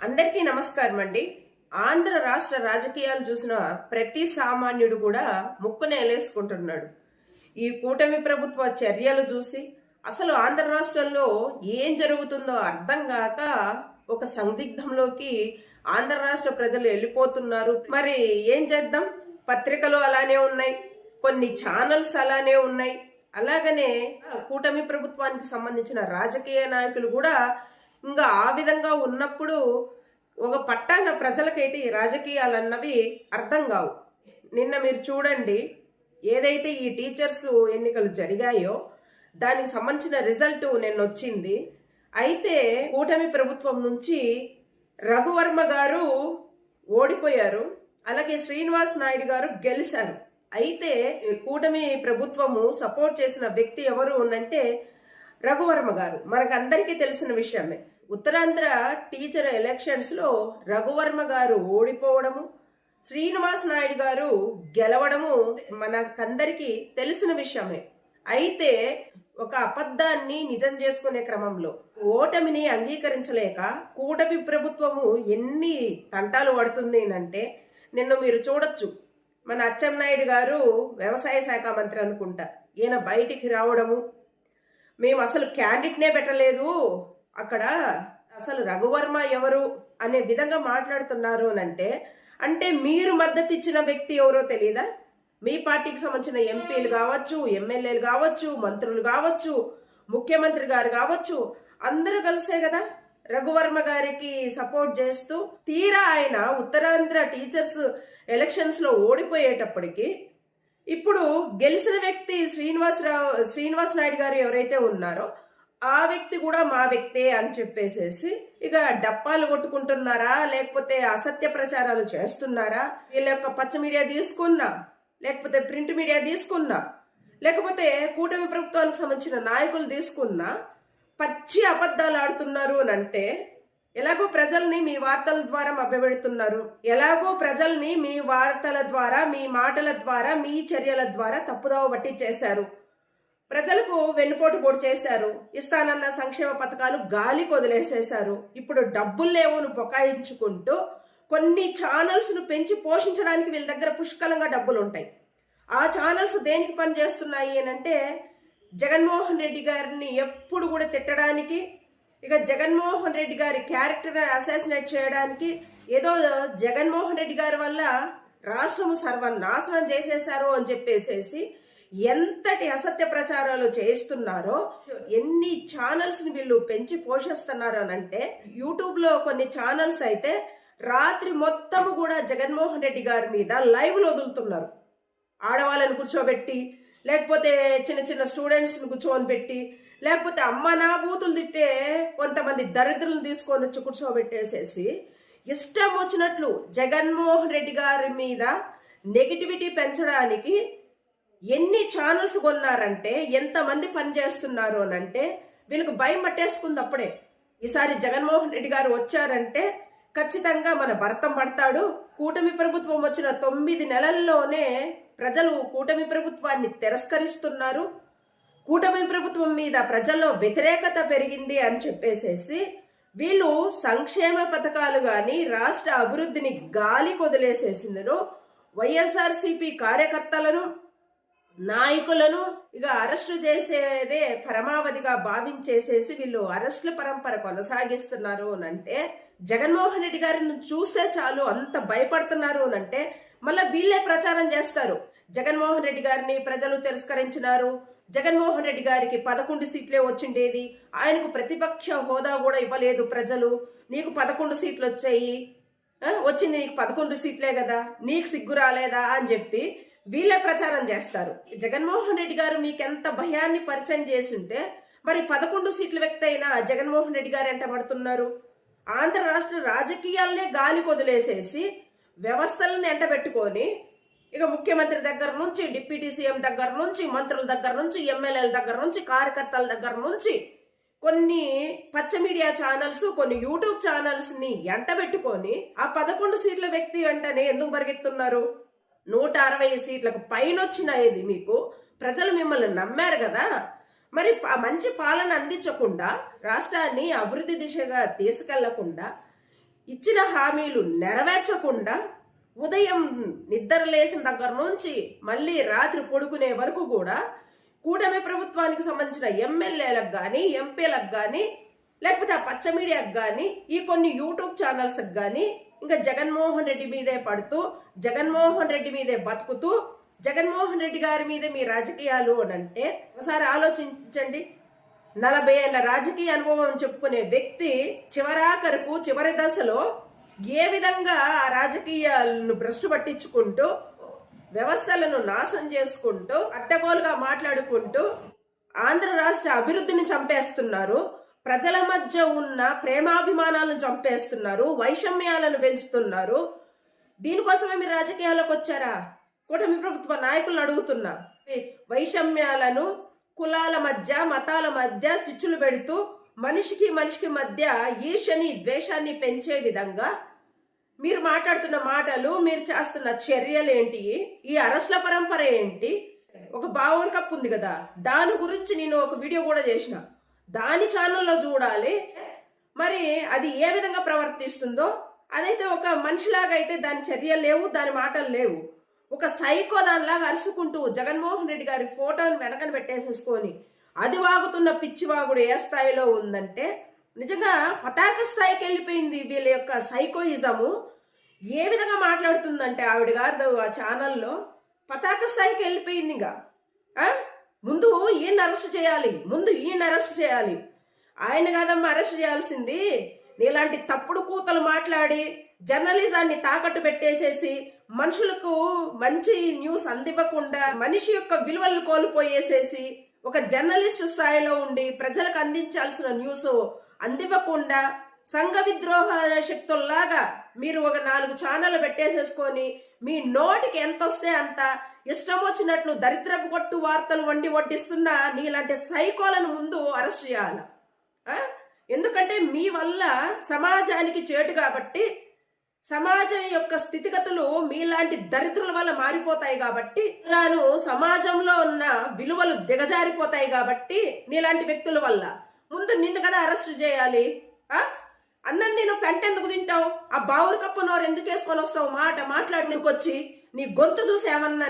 అందరికీ నమస్కారం అండి. ఆంధ్ర రాష్ట్ర రాజకీయాలు చూసిన ప్రతి సామాన్యుడు కూడా ముక్కున ఎలేసుకుంటున్నాడు ఈ కూటమి ప్రభుత్వ చర్యలు చూసి అసలు ఆంధ్ర రాష్ట్రంలో ఏం జరుగుతుందో అర్థం కాక ఒక సందిగ్ధంలోకి ఆంధ్ర రాష్ట్ర ప్రజలు వెళ్ళిపోతున్నారు. మరి ఏం చేద్దాం? పత్రికలు అలానే ఉన్నాయి. కొన్ని ఛానల్స్ అలానే ఉన్నాయి. అలాగనే కూటమి ప్రభుత్వానికి సంబంధించిన రాజకీయ నాయకులు కూడా ఇంకా ఆ విధంగా ఉన్నప్పుడు ఒక పట్టాన ప్రజలకైతే ఈ రాజకీయాలు అన్నవి అర్థం కావు. నిన్న మీరు చూడండి ఏదైతే ఈ టీచర్స్ ఎన్నికలు జరిగాయో దానికి సంబంధించిన రిజల్ట్ నిన్న వచ్చింది. అయితే కూటమి ప్రభుత్వం నుంచి రఘువర్మ గారు ఓడిపోయారు అలాగే శ్రీనివాస్ నాయుడు గారు గెలిచారు అయితే కూటమి ప్రభుత్వము సపోర్ట్ చేసిన వ్యక్తి ఎవరు ఉందంటే రఘువర్మ గారు. మనకు అందరికీ తెలిసిన విషయమే. ఉత్తరాంధ్ర టీచర్ ఎలక్షన్స్లో రఘువర్మ గారు ఓడిపోవడము శ్రీనివాస్ నాయుడు గారు గెలవడము మనకందరికీ తెలిసిన విషయమే. అయితే ఒక అబద్ధాన్ని నిజం చేసుకునే క్రమంలో ఓటమిని అంగీకరించలేక కూటమి ప్రభుత్వము ఎన్ని తంటాలు పడుతుంది అంటే నిన్ను మీరు చూడొచ్చు. మన అచ్చెన్నాయుడు గారు వ్యవసాయ శాఖ మంత్రి అనుకుంటా. ఈయన బయటికి రావడము మేము అసలు క్యాండిడేట్నే పెట్టలేదు. అక్కడ అసలు రఘువర్మ ఎవరు అనే విధంగా మాట్లాడుతున్నారు అని అంటే అంటే మీరు మద్దతు ఇచ్చిన వ్యక్తి ఎవరో తెలియదా మీ పార్టీకి సంబంధించిన ఎంపీలు కావచ్చు ఎమ్మెల్యేలు కావచ్చు మంత్రులు కావచ్చు ముఖ్యమంత్రి గారు కావచ్చు అందరూ కలిసే కదా? రఘువర్మ గారికి సపోర్ట్ చేస్తూ తీరా ఆయన ఉత్తరాంధ్ర టీచర్స్ ఎలక్షన్స్లో ఓడిపోయేటప్పటికి ఇప్పుడు గెలిచిన వ్యక్తి శ్రీనివాసరావు శ్రీనివాస్ నాయుడు గారు ఎవరైతే ఉన్నారో ఆ వ్యక్తి కూడా మా వ్యక్తే అని చెప్పేసేసి ఇక డప్పాలు కొట్టుకుంటున్నారా? లేకపోతే అసత్య ప్రచారాలు చేస్తున్నారా? వీళ్ళ యొక్క పచ్చ మీడియా తీసుకున్నా? లేకపోతే ప్రింట్ మీడియా తీసుకున్నా? లేకపోతే కూటమి ప్రభుత్వానికి సంబంధించిన నాయకులు తీసుకున్నా? పచ్చి అబద్ధాలు ఆడుతున్నారు అని అంటే ఎలాగో ప్రజల్ని మీ వార్తల ద్వారా మభ్యపెడుతున్నారు. ఎలాగో ప్రజల్ని మీ వార్తల ద్వారా మీ మాటల ద్వారా మీ చర్యల ద్వారా తప్పుదోవ బట్టి చేశారు. ప్రజలకు వెన్నుపోటు పోటు చేశారు. ఇస్తానన్న సంక్షేమ పథకాలు గాలి వదిలేసేశారు. ఇప్పుడు డబ్బులు లేవును బొకాయించుకుంటూ కొన్ని ఛానల్స్ను పెంచి పోషించడానికి వీళ్ళ దగ్గర పుష్కలంగా డబ్బులు ఉంటాయి. ఆ ఛానల్స్ దేనికి పనిచేస్తున్నాయి అని అంటే జగన్మోహన్ రెడ్డి గారిని ఎప్పుడు కూడా తిట్టడానికి ఇక జగన్మోహన్ రెడ్డి గారి క్యారెక్టర్ అసాసినేట్ చేయడానికి ఏదో జగన్మోహన్ రెడ్డి గారి వల్ల రాష్ట్రము సర్వనాశనం చేసేశారు అని చెప్పేసేసి ఎంతటి అసత్య ప్రచారాలు చేస్తున్నారో ఎన్ని ఛానల్స్ని వీళ్ళు పెంచి పోషిస్తున్నారు అని అంటే యూట్యూబ్లో కొన్ని ఛానల్స్ అయితే రాత్రి మొత్తము కూడా జగన్మోహన్ రెడ్డి గారి మీద లైవ్లు వదులుతున్నారు. ఆడవాళ్ళని కూర్చోబెట్టి లేకపోతే చిన్న చిన్న స్టూడెంట్స్ని కూర్చోని పెట్టి లేకపోతే అమ్మ నా బూతులు తిట్టే కొంతమంది దరిద్రులను తీసుకొని వచ్చి కూర్చోబెట్టేసేసి ఇష్టం వచ్చినట్లు జగన్మోహన్ రెడ్డి గారి మీద నెగిటివిటీ పెంచడానికి ఎన్ని ఛానల్స్ కొన్నారంటే ఎంతమంది పనిచేస్తున్నారు అని అంటే వీళ్ళకి భయం పట్టేసుకుంది అప్పుడే. ఈసారి జగన్మోహన్ రెడ్డి గారు వచ్చారంటే ఖచ్చితంగా మన భర్తం పడతాడు. కూటమి ప్రభుత్వం వచ్చిన తొమ్మిది నెలల్లోనే ప్రజలు కూటమి ప్రభుత్వాన్ని తిరస్కరిస్తున్నారు. కూటమి ప్రభుత్వం మీద ప్రజల్లో వ్యతిరేకత పెరిగింది అని చెప్పేసేసి వీళ్ళు సంక్షేమ పథకాలు కానీ రాష్ట్ర అభివృద్ధిని గాలి కొదిలేసేసిందను వైఎస్ఆర్సీపీ కార్యకర్తలను నాయకులను ఇక అరెస్టు చేసేదే పరమావధిగా భావించేసేసి వీళ్ళు అరెస్టుల పరంపర కొనసాగిస్తున్నారు అంటే జగన్మోహన్ రెడ్డి గారిని చూస్తే చాలు అంత భయపడుతున్నారు అంటే మళ్ళీ వీళ్ళే ప్రచారం చేస్తారు. జగన్మోహన్ రెడ్డి గారిని ప్రజలు తిరస్కరించినారు. జగన్మోహన్ రెడ్డి గారికి పదకొండు సీట్లే వచ్చిండేది. ఆయనకు ప్రతిపక్ష హోదా కూడా ఇవ్వలేదు ప్రజలు. నీకు పదకొండు సీట్లు వచ్చాయి. వచ్చింది నీకు పదకొండు సీట్లే కదా. నీకు సిగ్గు రాలేదా అని చెప్పి వీళ్ళే ప్రచారం చేస్తారు. జగన్మోహన్ రెడ్డి గారు మీకు ఎంత భయాన్ని పరిచయం చేసింటే మరి పదకొండు సీట్ల వ్యక్తి అయినా జగన్మోహన్ రెడ్డి గారు ఎంట పడుతున్నారు? ఆంధ్ర రాష్ట్ర రాజకీయాలనే గాలి కొదిలేసేసి వ్యవస్థలను ఎంటబెట్టుకొని ఇక ముఖ్యమంత్రి దగ్గర నుంచి డిప్యూటీ సీఎం దగ్గర నుంచి మంత్రుల దగ్గర నుంచి ఎమ్మెల్యేల దగ్గర నుంచి కార్యకర్తల దగ్గర నుంచి కొన్ని పచ్చ మీడియా ఛానల్స్ కొన్ని యూట్యూబ్ ఛానల్స్ని ఎంటబెట్టుకొని ఆ పదకొండు సీట్ల వ్యక్తి వెంటనే ఎందుకు పరిగెత్తున్నారు? నూట అరవై సీట్లకు పైన వచ్చినాయి మీకు? ప్రజలు మిమ్మల్ని నమ్మారు కదా. మరి మంచి పాలన అందించకుండా రాష్ట్రాన్ని అభివృద్ధి దిశగా తీసుకెళ్ళకుండా ఇచ్చిన హామీలు నెరవేర్చకుండా ఉదయం నిద్ర లేచిన దగ్గర నుంచి మళ్ళీ రాత్రి పడుకునే వరకు కూడా కూటమి ప్రభుత్వానికి సంబంధించిన ఎమ్మెల్యేలకు కానీ ఎంపీలకు కానీ లేకపోతే ఆ పచ్చ మీడియాకు కానీ ఈ కొన్ని యూట్యూబ్ ఛానల్స్కి కానీ ఇంకా జగన్మోహన్ రెడ్డి మీదే పడుతూ జగన్మోహన్ రెడ్డి మీదే బతుకుతూ జగన్మోహన్ రెడ్డి గారి మీదే మీ రాజకీయాలు అని అంటే ఒకసారి ఆలోచించండి. నలభై ఏళ్ళ రాజకీయ అనుభవం చెప్పుకునే వ్యక్తి చివరాఖరకు చివరి దశలో ఏ విధంగా ఆ రాజకీయాలను భ్రష్టు పట్టించుకుంటూ వ్యవస్థలను నాశనం చేసుకుంటూ అడ్డగోలుగా మాట్లాడుకుంటూ ఆంధ్ర రాష్ట్ర అభివృద్ధిని చంపేస్తున్నారు. ప్రజల మధ్య ఉన్న ప్రేమాభిమానాలను చంపేస్తున్నారు. వైషమ్యాలను పెంచుతున్నారు. దీనికోసమే మీరు రాజకీయాల్లోకి వచ్చారా? కూటమి ప్రభుత్వ నాయకులను అడుగుతున్నా. వైషమ్యాలను కులాల మధ్య మతాల మధ్య చిచ్చులు పెడుతూ మనిషికి మనిషికి మధ్య ఈర్షని ద్వేషాన్ని పెంచే విధంగా మీరు మాట్లాడుతున్న మాటలు మీరు చేస్తున్న చర్యలు ఏంటి? ఈ అరెస్ట్ల పరంపర ఏంటి? ఒక బావర్ కప్ ఉంది కదా దాని గురించి నేను ఒక వీడియో కూడా చేసిన. దాని ఛానల్లో చూడాలి. మరి అది ఏ విధంగా ప్రవర్తిస్తుందో అదైతే ఒక మనిషిలాగా అయితే దాని చర్యలు లేవు దాని మాటలు లేవు. ఒక సైకో దానిలాగా అరుచుకుంటూ జగన్మోహన్ రెడ్డి గారి ఫోటోని వెనకన పెట్టేసేసుకొని అది వాగుతున్న పిచ్చివాగుడు ఏ స్థాయిలో ఉందంటే నిజంగా పతాక స్థాయికి వెళ్ళిపోయింది వీళ్ళ యొక్క సైకోయిజము. ఏ విధంగా మాట్లాడుతుందంటే ఆవిడ గారు ఆ ఛానల్లో పతాక స్థాయికి వెళ్ళిపోయింది ఇంకా. ముందు ఈయన అరెస్ట్ చేయాలి ముందు ఈయన అరెస్ట్ చేయాలి. ఆయన కాదమ్మా అరెస్ట్ చేయాల్సింది నీలాంటి తప్పుడు కూతలు మాట్లాడి జర్నలిజాన్ని తాకట్టు పెట్టేసేసి మనుషులకు మంచి న్యూస్ అందివ్వకుండా మనిషి యొక్క విలువలు కోల్పోయేసేసి ఒక జర్నలిస్ట్ స్థాయిలో ఉండి ప్రజలకు అందించాల్సిన న్యూస్ అందివ్వకుండా సంఘ విద్రోహ శక్తుల్లాగా మీరు ఒక నాలుగు ఛానల్ పెట్టేసేసుకొని మీ నోటికి ఎంత వస్తే అంత ఇష్టం వచ్చినట్లు దరిద్రపు కొట్టు వార్తలు వండి వడ్డిస్తున్న నీలాంటి సైకోలను ముందు అరెస్ట్ చేయాలి. ఎందుకంటే మీ వల్ల సమాజానికి చేటు కాబట్టి సమాజం యొక్క స్థితిగతులు మీలాంటి దరిద్రుల వల్ల మారిపోతాయి కాబట్టి నాను సమాజంలో ఉన్న విలువలు దిగజారిపోతాయి కాబట్టి నీలాంటి వ్యక్తుల వల్ల. ముందు నిన్ను కదా అరెస్ట్ చేయాలి. ఆ? అన్నం నేను పెంట ఎందుకు తింటావు? ఆ బావురు కప్పు నోరు ఎందుకు వేసుకొని వస్తావు? మాట మాట్లాడేందుకు వచ్చి నీ గొంతు చూసి ఏమన్నా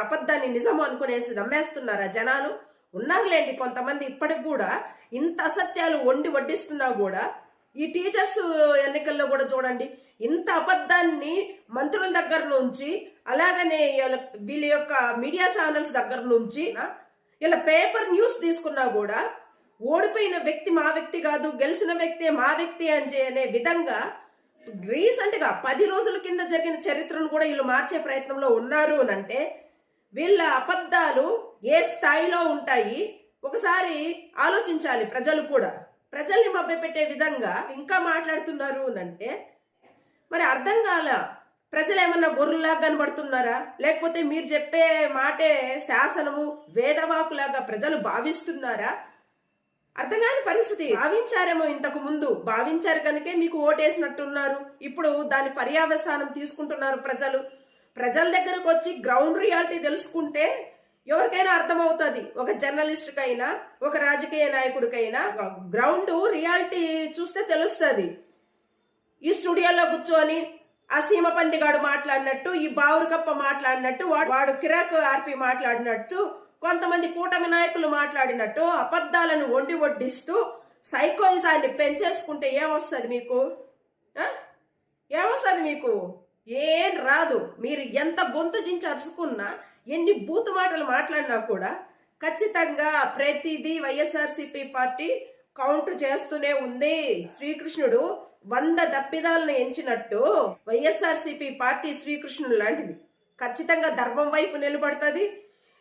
అబద్ధాన్ని నిజము అనుకునేసి నమ్మేస్తున్నారా జనాలు? ఉన్నారులేండి కొంతమంది ఇప్పటికి కూడా ఇంత అసత్యాలు వండి వడ్డిస్తున్నా కూడా ఈ టీచర్స్ ఎన్నికల్లో కూడా చూడండి ఇంత అబద్ధాన్ని మంత్రుల దగ్గర నుంచి అలాగనే వీళ్ళ వీళ్ళ యొక్క మీడియా ఛానల్స్ దగ్గర నుంచి ఇలా పేపర్ న్యూస్ తీసుకున్నా కూడా ఓడిపోయిన వ్యక్తి మా వ్యక్తి కాదు గెలిచిన వ్యక్తే మా వ్యక్తి అని అనే విధంగా రీసెంట్గా పది రోజుల కింద జరిగిన చరిత్రను కూడా వీళ్ళు మార్చే ప్రయత్నంలో ఉన్నారు అని అంటే వీళ్ళ అబద్ధాలు ఏ స్థాయిలో ఉంటాయి ఒకసారి ఆలోచించాలి ప్రజలు కూడా. ప్రజల్ని మభ్యపెట్టే విధంగా ఇంకా మాట్లాడుతున్నారు అని అంటే మరి అర్థం కాల ప్రజలు ఏమన్నా గొర్రెల్లాగా కనబడుతున్నారా? లేకపోతే మీరు చెప్పే మాటే శాసనము వేదవాకులాగా ప్రజలు భావిస్తున్నారా? అర్థం కాని పరిస్థితి. భావించారేమో ఇంతకు ముందు. భావించారు కనుకే మీకు ఓటేసినట్టున్నారు. ఇప్పుడు దాని పర్యావసానం తీసుకుంటున్నారు ప్రజలు. ప్రజల దగ్గరకు వచ్చి గ్రౌండ్ రియాలిటీ తెలుసుకుంటే ఎవరికైనా అర్థమవుతుంది. ఒక జర్నలిస్ట్కైనా ఒక రాజకీయ నాయకుడికైనా గ్రౌండ్ రియాలిటీ చూస్తే తెలుస్తుంది. ఈ స్టూడియోలో కూర్చొని ఆ సీమ పందిగాడు మాట్లాడినట్టు ఈ బావురుకప్ప మాట్లాడినట్టు వాడు వాడు కిరాక్ ఆర్పి మాట్లాడినట్టు కొంతమంది కూటమి నాయకులు మాట్లాడినట్టు అబద్ధాలను వండి వడ్డిస్తూ సైకోయిజాన్ని పెంచేసుకుంటే ఏమొస్తుంది మీకు? ఏమొస్తుంది మీకు? ఏం రాదు. మీరు ఎంత గొంతు దించి అరుచుకున్నా ఎన్ని బూతు మాటలు మాట్లాడినా కూడా ఖచ్చితంగా ప్రతిదీ వైఎస్ఆర్సీపీ పార్టీ కౌంటర్ చేస్తూనే ఉంది. శ్రీకృష్ణుడు వంద దప్పిదాలను ఎంచినట్టు వైఎస్ఆర్సీపీ పార్టీ శ్రీకృష్ణుడు లాంటిది. ఖచ్చితంగా ధర్మం వైపు నిలబడుతుంది.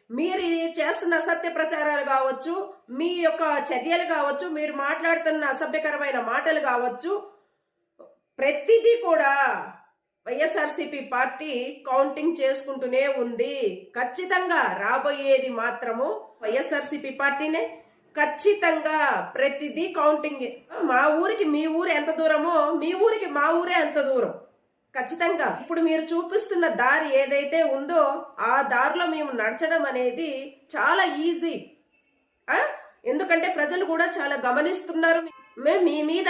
మీరు చేస్తున్న అసత్య ప్రచారాలు కావచ్చు మీ యొక్క చర్యలు కావచ్చు మీరు మాట్లాడుతున్న అసభ్యకరమైన మాటలు కావచ్చు ప్రతిదీ కూడా వైఎస్ఆర్సీపీ పార్టీ కౌంటింగ్ చేసుకుంటూనే ఉంది. ఖచ్చితంగా రాబోయేది మాత్రము వైఎస్ఆర్సీపీ పార్టీనే. ఖచ్చితంగా ప్రతిదీ కౌంటింగ్. మా ఊరికి మీ ఊరు ఎంత దూరమో మీ ఊరికి మా ఊరే అంత దూరం. ఖచ్చితంగా. ఇప్పుడు మీరు చూపిస్తున్న దారి ఏదైతే ఉందో ఆ దారిలో మేము నడచడం అనేది చాలా ఈజీ. ఎందుకంటే ప్రజలు కూడా చాలా గమనిస్తున్నారు. మేము మీ మీద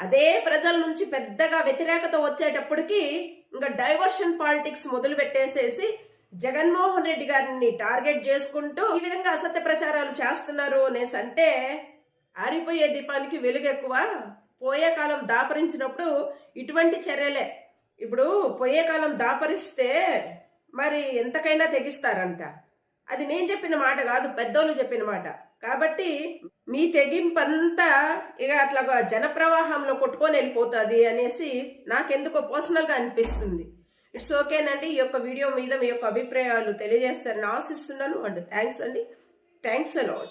అదే ప్రజల నుంచి పెద్దగా వ్యతిరేకత వచ్చేటప్పటికి ఇంకా డైవర్షన్ పాలిటిక్స్ మొదలు పెట్టేసేసి జగన్మోహన్ రెడ్డి గారిని టార్గెట్ చేసుకుంటూ ఈ విధంగా అసత్య ప్రచారాలు చేస్తున్నారు అనేసి అంటే ఆరిపోయే దీపానికి వెలుగెక్కువ. పోయే కాలం దాపరించినప్పుడు ఇటువంటి చర్యలే. ఇప్పుడు పోయే కాలం దాపరిస్తే మరి ఎంతకైనా తెగిస్తారంట. అది నేను చెప్పిన మాట కాదు పెద్దోళ్ళు చెప్పిన మాట. కాబట్టి మీ తెగింపంతా ఇక అట్లా జనప్రవాహంలో కొట్టుకొని వెళ్ళిపోతుంది అనేసి నాకెందుకో పర్సనల్గా అనిపిస్తుంది. ఇట్స్ ఓకేనండి. ఈ యొక్క వీడియో మీద మీ యొక్క అభిప్రాయాలు తెలియజేస్తారని ఆశిస్తున్నాను. అండ్ థ్యాంక్స్ అండి. Thanks a lot